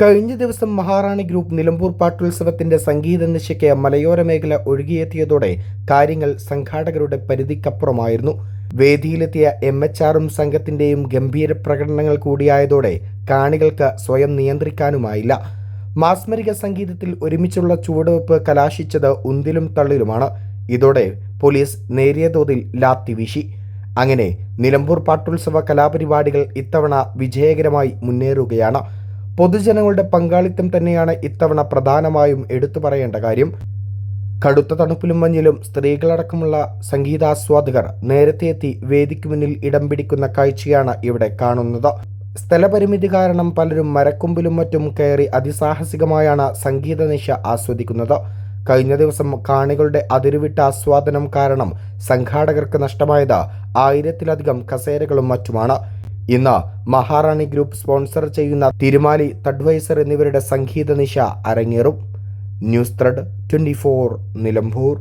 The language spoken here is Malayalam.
കഴിഞ്ഞ ദിവസം മഹാറാണി ഗ്രൂപ്പ് നിലമ്പൂർ പാട്ടുത്സവത്തിന്റെ സംഗീത നിശയ്ക്ക് മലയോര മേഖല ഒഴുകിയെത്തിയതോടെ കാര്യങ്ങൾ സംഘാടകരുടെ പരിധിക്കപ്പുറമായിരുന്നു. വേദിയിലെത്തിയ എം എച്ച് ആറും സംഘത്തിന്റെയും ഗംഭീര പ്രകടനങ്ങൾ കൂടിയായതോടെ കാണികൾക്ക് സ്വയം നിയന്ത്രിക്കാനുമായില്ല. മാസ്മരിക സംഗീതത്തിൽ ഒരുമിച്ചുള്ള ചുവടുവെപ്പ് കലാശിച്ചത് ഉന്തിലും തള്ളിലുമാണ്. ഇതോടെ പോലീസ് നേരിയ തോതിൽ ലാത്തി വീശി. അങ്ങനെ നിലമ്പൂർ പാട്ടുത്സവ കലാപരിപാടികൾ ഇത്തവണ വിജയകരമായി മുന്നേറുകയാണ്. പൊതുജനങ്ങളുടെ പങ്കാളിത്തം തന്നെയാണ് ഇത്തവണ പ്രധാനമായും എടുത്തു പറയേണ്ട കാര്യം. കടുത്ത തണുപ്പിലും മഞ്ഞിലും സ്ത്രീകളടക്കമുള്ള സംഗീതാസ്വാദകർ നേരത്തെ എത്തി വേദിക്ക് മുന്നിൽ ഇടം പിടിക്കുന്ന കാഴ്ചയാണ് ഇവിടെ കാണുന്നത്. സ്ഥലപരിമിതി കാരണം പലരും മരക്കൊമ്പിലും മറ്റും കയറി അതിസാഹസികമായാണ് സംഗീത നിശ ആസ്വദിക്കുന്നത്. കഴിഞ്ഞ ദിവസം കാണികളുടെ അതിരുവിട്ട ആസ്വാദനം കാരണം സംഘാടകർക്ക് നഷ്ടമായത് ആയിരത്തിലധികം കസേരകളും മറ്റുമാണ്. ഇന്ന് മഹാറാണി ഗ്രൂപ്പ് സ്പോൺസർ ചെയ്യുന്ന തിരുമാലി തഡ്വൈസർ എന്നിവരുടെ സംഗീത നിശ അരങ്ങേറും. News thread twenty Nilambur.